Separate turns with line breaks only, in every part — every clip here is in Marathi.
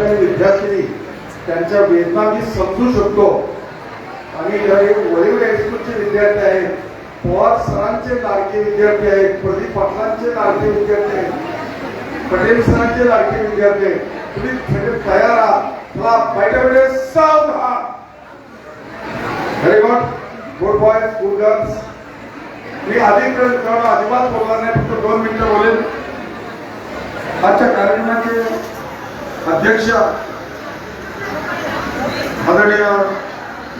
आणि विद्यार्थी त्यांच्या वेदना मी समजू शकतो. आणि हे वरील हायस्कूलचे विद्यार्थी आहेत पवार सरांचे लाडके विद्यार्थी आहेत प्रदीप पाटलांचे लाडके विद्यार्थी आहेत पटेल सरांचे लाडके विद्यार्थी आहेत. तुम्ही सगळे तयार आहात चला सावध सावधान very good good boy good girls मी अधिक अजिबात बोलणार नाही फक्त दोन मिनिटं बोलेन. आजच्या कार्यक्रमाचे अध्यक्ष आदरणीय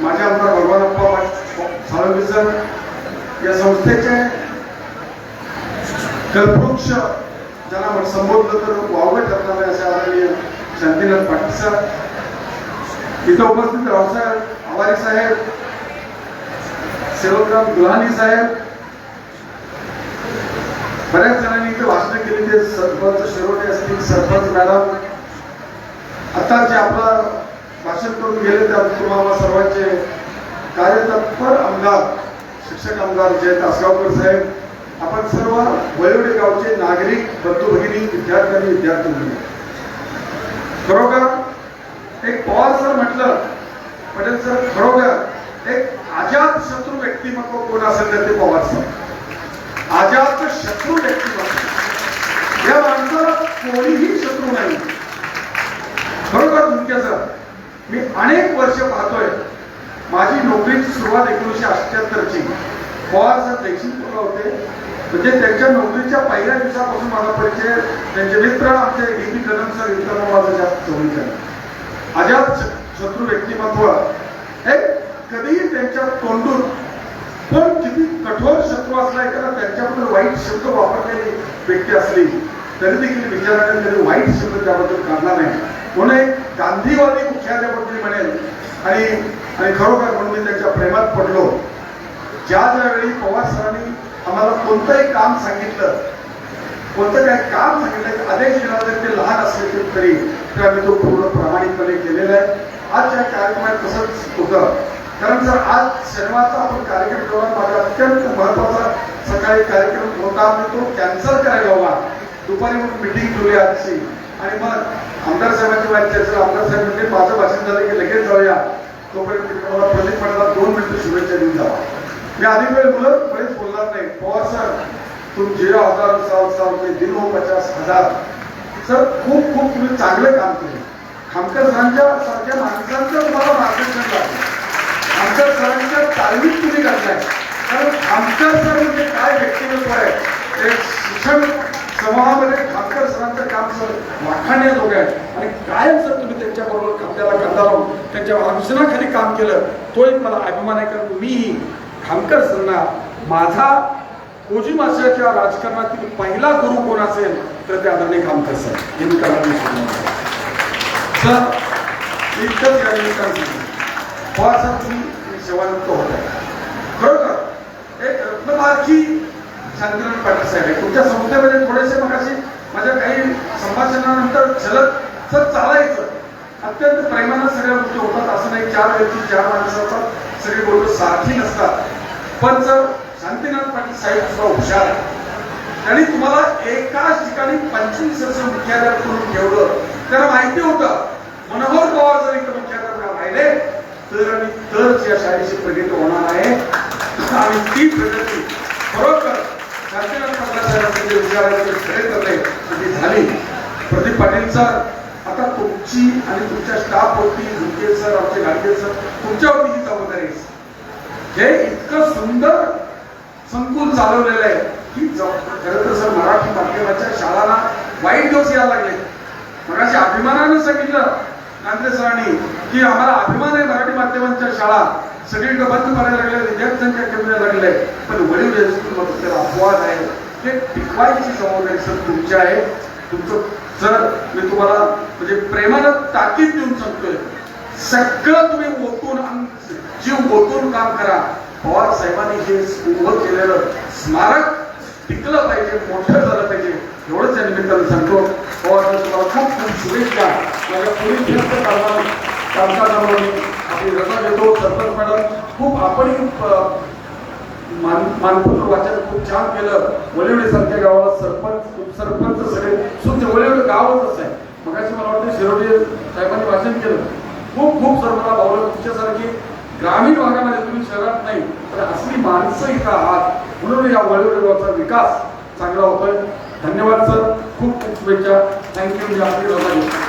माझे आमदार भगवानप्पा साळुंके सर या संस्थेचे कल्पवृक्ष ज्यांना आपण संबोधलं तर वावगं ठरणार आहे असे आदरणीय शांतीनाथ पाटील सर. इथं उपस्थित रावसाहेब आवारी साहेब सेवकराम गुलानी साहेब. बऱ्याच जणांनी इथे भाषण केली ते सरपंच शिरोटे असतील सरपंच मॅडम आता जे आपलं भाषण करून गेले त्या तुम्हाला सर्वांचे कार्यतत्पर आमदार शिक्षक आमदार जय तासगावकर साहेब आपण सर्व वयोडे गावचे नागरिक बंधू भगिनी विद्यार्थ्यांनी. आणि विद्यार्थी मुली खरोखर एक पवार सर म्हटलं पटेल सर खरोखर एक अजात शत्रू व्यक्तिमत्व कोण असेल तर ते पवार सर. अजात शत्रू व्यक्तिमत्व. या माणसाला कोणीही शत्रू नाही खरोखर धुमक्याचं मी अनेक वर्ष पाहतोय माझी नोकरीची सुरुवात एकोणीशे अठ्याहत्तरची. पवार सर जयसिंगपूरला होते. म्हणजे त्यांच्या नोकरीच्या पहिल्या दिवसापासून माझा परिचय त्यांचे मित्र आमचे डी पी कदम सर इतरांना माझा जास्त जवळीक आहे अजात शत्रू व्यक्तिमत्व हे कधीही त्यांच्या तोंडून पण किती कठोर शत्रू असला एखादा त्यांच्याबद्दल वाईट शब्द वापरलेली व्यक्ती असली तरी देखील विचाराने कधी वाईट शब्द त्याबद्दल काढला नाही. म्हणून एक गांधीवादी मुख्यालयाबद्दल म्हणेल आणि आणि खरोखर म्हणून मी त्यांच्या प्रेमात पडलो. ज्या ज्यावेळी पवार सरांनी आम्हाला कोणतंही काम सांगितलं कोणतं काही काम सांगितलं आदेश दिला ते लहान असले तरी तर आम्ही तो पूर्ण प्रामाणिकपणे केलेला आहे. आजच्या कार्यक्रमात तसंच होतं. कारण जर आज शनिवारचा आपण कार्यक्रम ठेवला माझा अत्यंत महत्त्वाचा सकाळी कार्यक्रम होता मी तो कॅन्सल करायला हवा. दुपारी मग मिटिंग ठेवली आजची. आणि मग आमदार साहेबांची माहिती त्याचं आमदार साहेब म्हणजे माझं भाषण झालं की लगेच जाऊया. तोपर्यंत मला प्रदीप पाटला दोन मिनिटं शुभेच्छा देऊन जावा मी अधिक वेळ मुलं बरेच बोलणार नाही. पवार सर तुम झिरो हजार साल साल ते दिन हो पचास हजार. सर खूप खूप तुम्ही चांगलं काम केलं. खामकर सरांच्या सारख्या माणसांचं तुम्हाला मार्गदर्शन लागलं. खामकर सरांच्या तालमीत तुम्ही घातलाय कारण खामकर सर म्हणजे काय व्यक्तिमत्व आहे? ते शिक्षण समाजामध्ये खामकर सरांचं काम सर वाखाणण्याजोगं आहे आणि कायम सर तुम्ही त्यांच्याबरोबर खांद्याला खांदा लावून त्यांच्या मार्गदर्शनाखाली काम केलं तो एक मला अभिमान आहे कारण मीही खामकर सरांना माझा कोजी माशाच्या राजकारणातील पहिला गुरु कोण असेल तर ते आदरणीय खामकर सर. हे मी करायला सर इतकंच या निमित्तानं. सांगतो. पवार सर तुम्ही सेवानिवृत्त होत आहे. खरोखर एक रत्नमार्गी संकलन पाटील साहेब तुमच्या संस्थेमध्ये थोडेसे मगाशी माझ्या काही संभाषणानंतर झलक सर चालायचं. अत्यंत प्रेमानं सगळ्या गोष्टी होतात असं नाही चार व्यक्ती चार माणसाचा सगळी गोष्ट सारखी नसतात. पण सर शांतीनाथ पाटील साहेब सुद्धा हुशार आहे त्यांनी तुम्हाला एकाच ठिकाणी पंचवीस वर्ष मुख्याध्याप करून ठेवलं. त्याला माहिती होतं मनोहर पवार जर इथं मुख्याध्यापक राहिले तर आणि तरच या शाळेची प्रगती होणार आहे. आणि ती प्रगती खरोखर शांतीनाथ पाटील साहेबांचे जे विचारांचे खरे करणे ती झाली सर आता तुमची आणि तुमच्या स्टाफ होती घुमके सर आमचे गाडगे सर तुमच्यावरती ही जबाबदारी आहे. हे इतकं सुंदर संकुल चालवलेलं आहे की खरं तर सर मराठी माध्यमाच्या शाळांना वाईट दिवस यायला लागले. मगाशी अभिमानानं सांगितलं नांदे सरांनी की आम्हाला अभिमान आहे मराठी माध्यमांच्या शाळा. सगळीकडे बंद करायला लागल्या विद्यार्थ्यांच्या कमी लागले. पण वडील हायस्कूलमध्ये त्याला अपवाद आहे. ते टिकवायची जबाबदारी सर तुमची आहे. तुमचं जर मी तुम्हाला म्हणजे प्रेमानं ताकीद देऊन सांगतोय सगळं तुम्ही ओतून जीव ओतून काम करा. पवार साहेबांनी हे उभं केलेलं स्मारक टिकलं पाहिजे मोठं झालं पाहिजे एवढंच या निमित्तानं सांगतो. पवार तुम्हाला खूप खूप शुभेच्छा. माझ्या पुढील फिरत कामा कामकाजामुळे मी आपली रजा देतो. सरपंच मॅडम खूप आपण मान मानपूर वाचन खूप छान केलं. वलिवडे सारख्या गावाला सरपंच सरपंच सगळे सुद्धा वलिवडे गावच असं आहे मगाशी मला वाटतं शिरोडे साहेबांनी भाषण केलं. खूप खूप सर मला भावलं तुमच्यासारखी ग्रामीण भागामध्ये तुम्ही शहरात नाही तर असली माणसं इथं आहात म्हणून या वळीवडीचा विकास चांगला होतोय. धन्यवाद सर. खूप खूप शुभेच्छा. थँक्यू